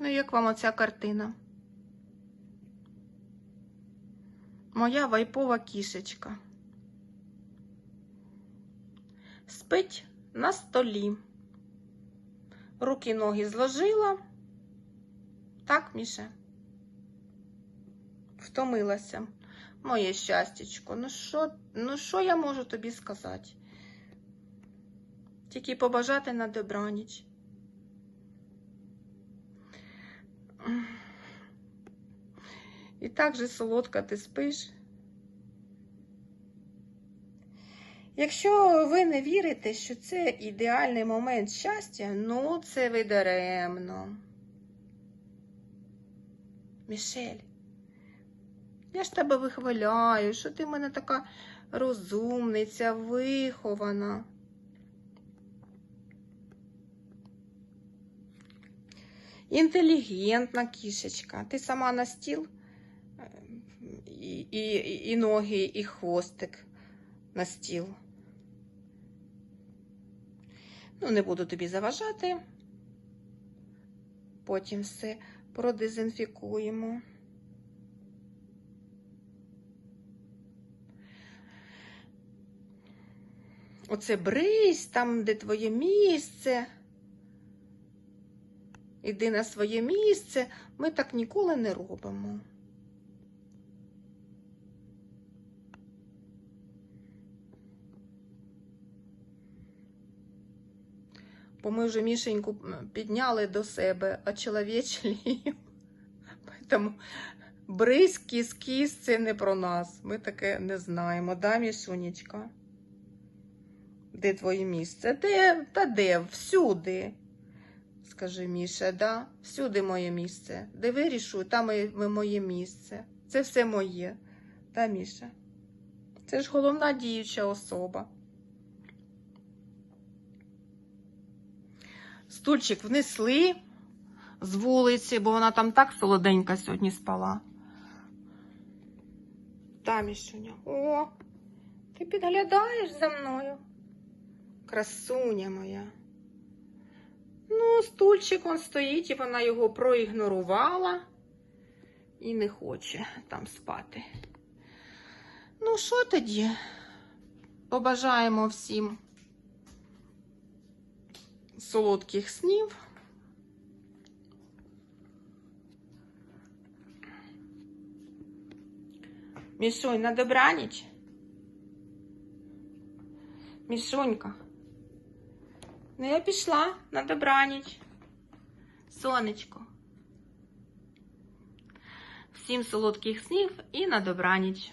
Ну, як вам оця картина? Моя вайпова кішечка. Спить на столі. Руки ноги зложила. Так, Міше? Втомилася. Моє щастячко. Ну що, ну я можу тобі сказати? Тільки побажати на добраніч. І так же солодка ти спиш. Якщо ви не вірите, що це ідеальний момент щастя, ну це ви даремно. Мішель, я ж тебе вихваляю, що ти в мене така розумниця, вихована. Інтелігентна кішечка. Ти сама на стіл і, і, ноги, і хвостик на стіл. Ну, не буду тобі заважати. Потім все продезінфікуємо. Оце бризь, там, де твоє місце. Іди на своє місце. Ми так ніколи не робимо. Бо ми вже Мішеньку підняли до себе, а чоловічі Тому бризь, кіс, кіс це не про нас. Ми таке не знаємо. Да, Мішунечка? Де твоє місце? Де? Та де? Всюди. Скажи, Міша, да? Всюди моє місце. Де вирішу, там і моє місце. Це все моє. Да, Міша? Це ж головна діюча особа. Стульчик внесли з вулиці, бо вона там так солоденька сьогодні спала. Та, Мішуня. О, ти підглядаєш за мною? Красуня моя. Ну, стульчик он стоїть, і вона його проігнорувала і не хоче там спати. Ну, що тоді? Побажаємо всім солодких снів. Мішунь, на добраніч. Мішунька. Ну, я пішла на добраніч. Сонечко. Всім солодких снів і на добраніч.